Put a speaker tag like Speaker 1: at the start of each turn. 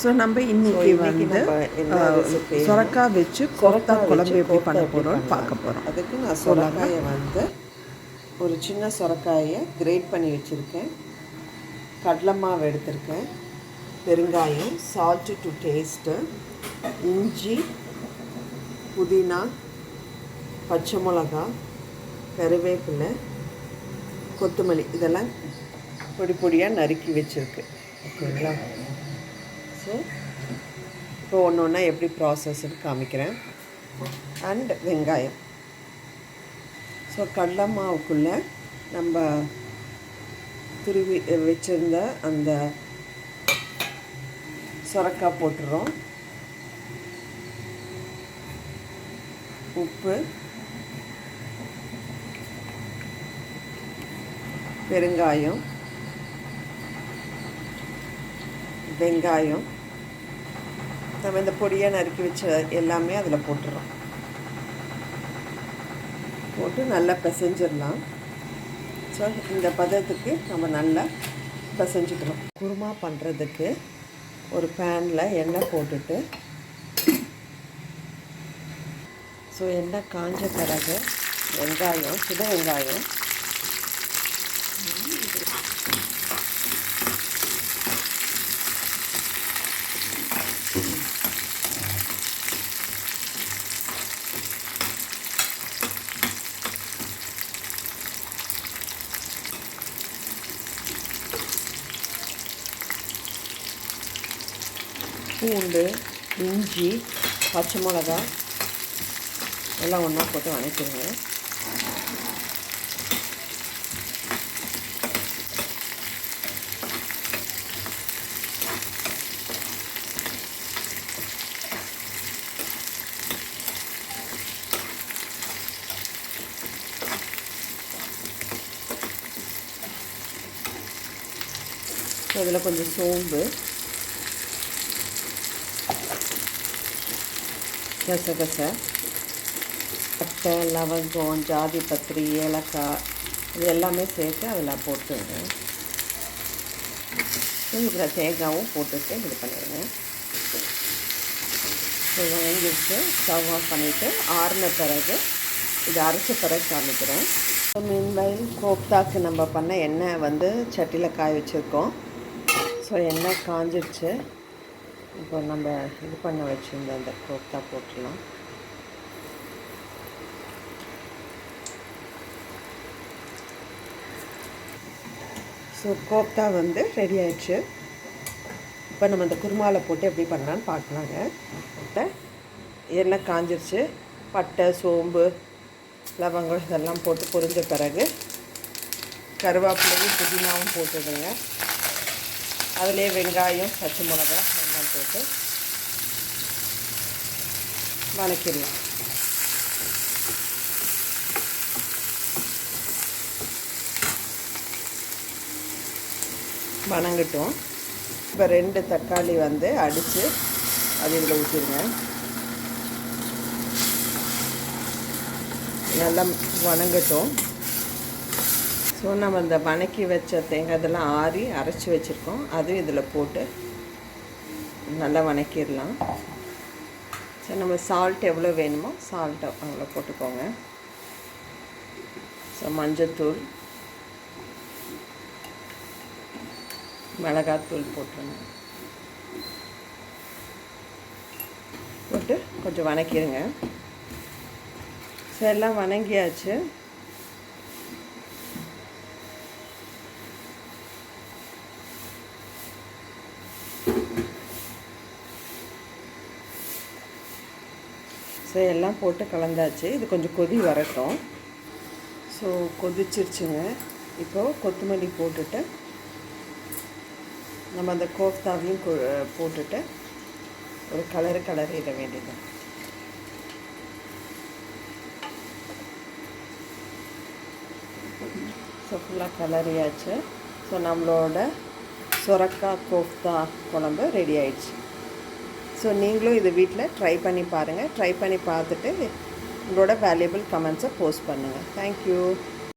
Speaker 1: So நம்ம இன்னைக்கு வந்து சொரக்காய் வச்சு
Speaker 2: சொரக்காய்
Speaker 1: குழம்பு எப்படி பண்ண போகிறோம்னு? பார்க்க போகிறோம்
Speaker 2: அதுக்கு நான் சொரக்காயை வந்து ஒரு சின்ன சொரக்காயை கிரேட் பண்ணி வச்சுருக்கேன். கடலை மாவு எடுத்திருக்கேன். பெருங்காயம் சால்ட்டு டு டேஸ்ட்டு இஞ்சி புதினா பச்சை மிளகா கருவேப்பிலை கொத்தமல்லி இதெல்லாம் பொடி பொடியாக நறுக்கி வச்சுருக்கு ஓகேங்களா? ஸோ இப்போ ஒன்று ஒன்றா எப்படி ப்ராசஸ்ன்னு காமிக்கிறேன். அண்ட் வெங்காயம். ஸோ கடலை மாவுக்குள்ளே நம்ம துருவி வச்சுருந்த அந்த சுரக்காய் போட்டுறோம். உப்பு. பெருங்காயம். வெங்காயம். நம்ம இந்த பொடியை நறுக்கி வச்ச எல்லாமே அதில் போட்டுறோம். போட்டு நல்லா பிசைஞ்சிடலாம். ஸோ இந்த பதத்துக்கு நம்ம நல்லா பிசைஞ்சிக்கிறோம். குருமா பண்ணுறதுக்கு ஒரு பேனில் எண்ணெய் போட்டுட்டு ஸோ எண்ணெய் காஞ்ச பிறகு வெங்காயம் சித வெங்காயம். பூண்டு இஞ்சி பச்சை மிளகா எல்லாம் ஒன்றா போட்டு வணக்கிடுங்க அதில் கொஞ்சம் சோம்பு கசகசை பட்டை லவங்கம் ஜாதி பத்திரி ஏலக்காய் இது எல்லாமே சேர்த்து அதில் போட்டுருங்க இதில் தேங்காவும் போட்டுட்டு இது பண்ணிடுங்க. ஸோ ஸ்டவ் ஆஃப் பண்ணிவிட்டு ஆறின பிறகு இது அரைச்ச பிறகு காமிக்கிறேன். மீன்வயல் கோப்தாக்கு நம்ம பண்ண எண்ணெய் வந்து சட்டியில் காய வச்சுருக்கோம். ஸோ எண்ணெய் காஞ்சிடுச்சு இப்போ நம்ம இது பண்ண வச்சுருந்த அந்த கோப்தா போட்டுடலாம். ஸோ கோப்தா வந்து ரெடி ஆயிடுச்சு. இப்போ நம்ம அந்த குருமாவில் போட்டு எப்படி பண்ணலான்னு பார்க்கலாங்க. பட்டை எண்ணெய் காஞ்சிருச்சு. பட்டை சோம்பு லவங்கம் இதெல்லாம் போட்டு பொரிஞ்ச பிறகு கருவேப்பிலையும் புதினாவும் போட்டுடுங்க. அதிலே வெங்காயம் பச்சை மிளகா எல்லாம் போட்டு வதக்கிடலாம் வணங்கட்டும். இப்போ ரெண்டு தக்காளி வந்து அடித்து அது இதில் ஊற்றிடுங்க. நல்லா வணங்கட்டும். ஸோ நம்ம இந்த வணக்கி வச்ச தேங்காய் இதெல்லாம் ஆறி அரைச்சி வச்சுருக்கோம். அதுவும் இதில் போட்டு நல்லா வணக்கிடலாம். ஸோ நம்ம சால்ட் எவ்வளோ வேணுமோ சால்ட் அவ்வளோ போட்டுக்கோங்க. ஸோ மஞ்சத்தூள் மிளகாத்தூள் போட்டுருங்க. போட்டு கொஞ்சம் வணக்கிடுங்க. ஸோ எல்லாம் வணங்கியாச்சு. ஸோ எல்லாம் போட்டு கலந்தாச்சு. இது கொஞ்சம் கொதி வரட்டும். ஸோ கொதிச்சிருச்சுங்க. இப்போது கொத்தமல்லி போட்டுட்டு நம்ம அந்த கோஃப்தாவையும் கொ- போட்டுட்டு ஒரு கலரு கலரிட வேண்டியது ஸோ ஃபுல்லாக கலரியாச்சு ஸோ நம்மளோட சொரக்காய் கோஃப்தா குழம்பு ரெடி ஆயிடுச்சு. ஸோ நீங்களும் இது வீட்டில் ட்ரை பண்ணி பாருங்கள் ட்ரை பண்ணி பார்த்துட்டு உங்களோட வேல்யூபிள் கமெண்ட்ஸை போஸ்ட் பண்ணுங்கள் தேங்க்யூ